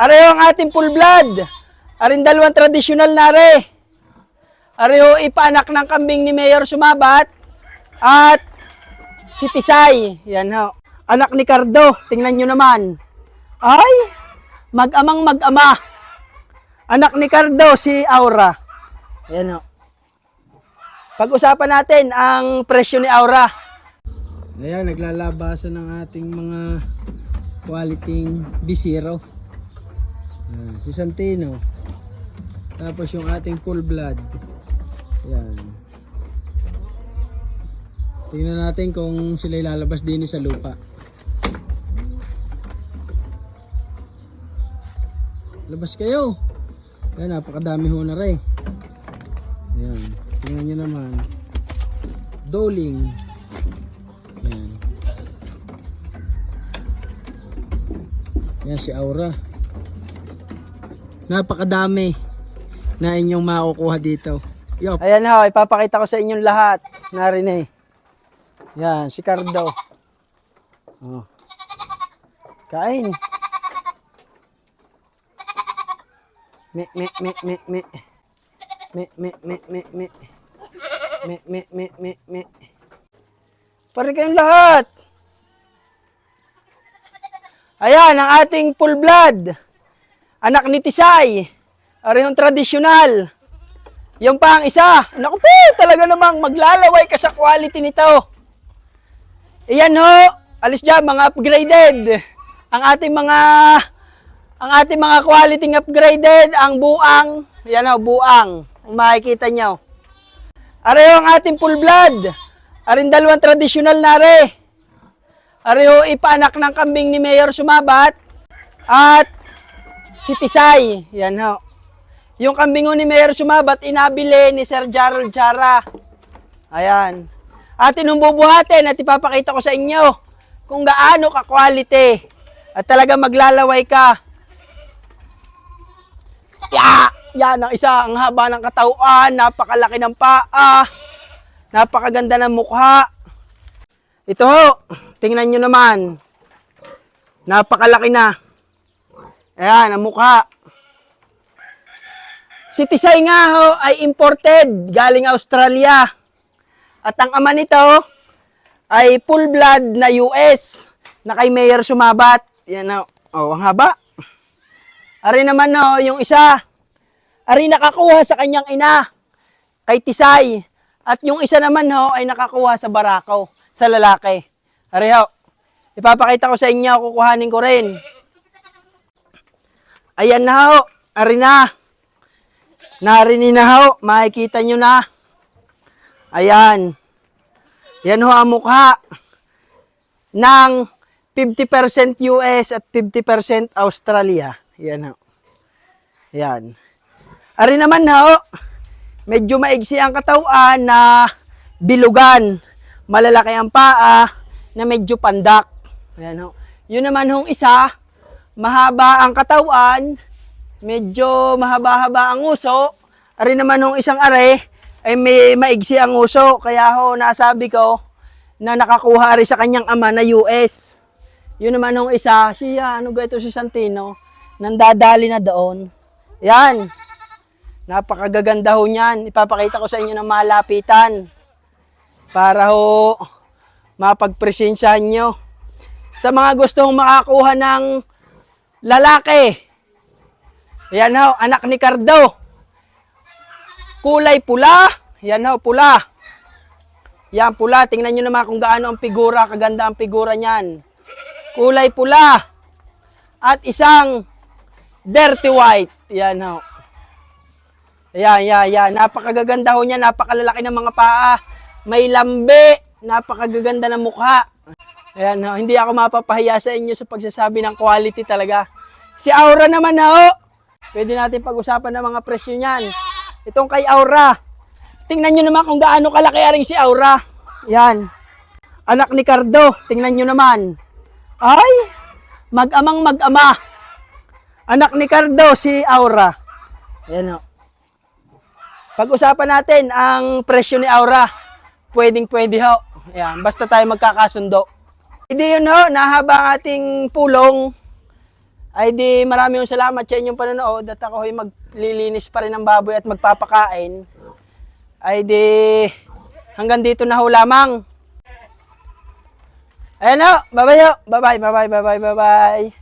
Areho ang ating full blood. Aring dalawang tradisyonal na are. Areho ipaanak ng kambing ni Mayor Sumabat at si Tisay. Yan ho. Anak ni Cardo. Tingnan nyo naman. Ay, mag-amang mag-ama. Anak ni Cardo, si Aura. Yan ho. Pag-usapan natin ang presyo ni Aura. Ayan, naglalabasan ng ating mga quality B0. Ah, si Santino. Tapos yung ating full blood. Yan. Tingnan natin kung sila ilalabas din sa lupa. Labas kayo. Yan, napakadami ho na rin. Yan. Tingnan nyo naman. Doling. Yan. Yan si Aura. Napakadami na inyong makukuha dito. Yo. Ayan ho, ipapakita ko sa inyong lahat. Narin eh. Yan, si Cardo. Oh. Kain. Me, me, me, me, me. Me, me, me, me, me. Me, me, me, me, me. Pare kayong lahat. Ayan, ang ating full blood. Anak ni Tisay. Arehong tradisyonal. Yung pa ang isa. Naku po, talaga namang maglalaway ka sa quality nito. Iyan ho, alis dyan, mga upgraded. Ang ating mga ang ating mga quality upgraded, ang buang, yan ho, buang. Ang makikita nyo. Areho ang ating full blood. Aring dalawang tradisyonal na are. Areho ipaanak ng kambing ni Mayor Sumabat at si Tisay. Yan ho. Yung kambing ho ni Mayor Sumabat, inabili ni Sir Jarol Jara. Ayan. Atin nung bubuhatin at ipapakita ko sa inyo kung gaano ka-quality. At talaga maglalaway ka. Ya! Yan ang isa, ang haba ng katawan, napakalaki ng paa, napakaganda ng mukha. Ito ho, tingnan nyo naman. Napakalaki na. Ayan, ang mukha. Si Tisay nga ho ay imported galing Australia. At ang ama nito ay full blood na US na kay Mayor Sumabat. Yan o. Oh, ang haba. Ari naman no, yung isa. Ari nakakuha sa kanyang ina kay Tisay. At yung isa naman ho ay nakakuha sa Barako, sa lalaki. Ari ho. Ipapakita ko sa inyo, kukuhanin ko rin. Ayan na ho. Ari na. Narinig na ho. Makikita nyo na. Ayan. Yan ho ang mukha ng 50% US at 50% Australia. Yan ho. Yan. Ari naman ho, medyo maigsi ang katawan na bilugan. Malalaki ang paa na medyo pandak. Ayan ho. Yun naman hong isa, mahaba ang katawan, medyo mahaba-haba ang uso. Ari naman hong isang are, ay may maigsi ang uso. Kaya ho, nasabi ko na nakakuha rin sa kanyang ama na US. Yun naman hong isa, siya, ano ga ito si Santino, nandadali na doon. Yan. Napakagaganda ho niyan. Ipapakita ko sa inyo ng malapitan. Para ho mapagpresensyahan nyo. Sa mga gustong makakuha ng lalaki. Yan ho, anak ni Cardo. Kulay pula. Yan ho, pula. Yan, pula. Tingnan nyo naman kung gaano ang figura. Kaganda ang figura niyan. Kulay pula. At isang dirty white. Yan ho. Yan, yan, yan. Napakagaganda ho niya. Napakalalaki ng mga paa. May lambe. Napakagaganda ng mukha. Ayan ho. Hindi ako mapapahiya sa inyo sa pagsasabi ng quality talaga. Si Aura naman ho. Pwede natin pag-usapan ng mga presyo niyan. Itong kay Aura. Tingnan nyo naman kung gaano kalaki aring si Aura. Yan. Anak ni Cardo. Tingnan nyo naman. Ay! Mag-amang mag-ama. Anak ni Cardo, si Aura. Ayan o. Pag-usapan natin ang presyo ni Aura. Pwedeng pwede ho. Ayan, basta tayo magkakasundo. Hindi yun ho, nahaba ang ating pulong. Ay di marami yung salamat sa inyong panonood at ako ay maglilinis pa rin ng baboy at magpapakain. Ay di hanggang dito na ho lamang. Ayan o, bye-bye ho. Bye-bye, bye-bye, bye-bye, bye-bye.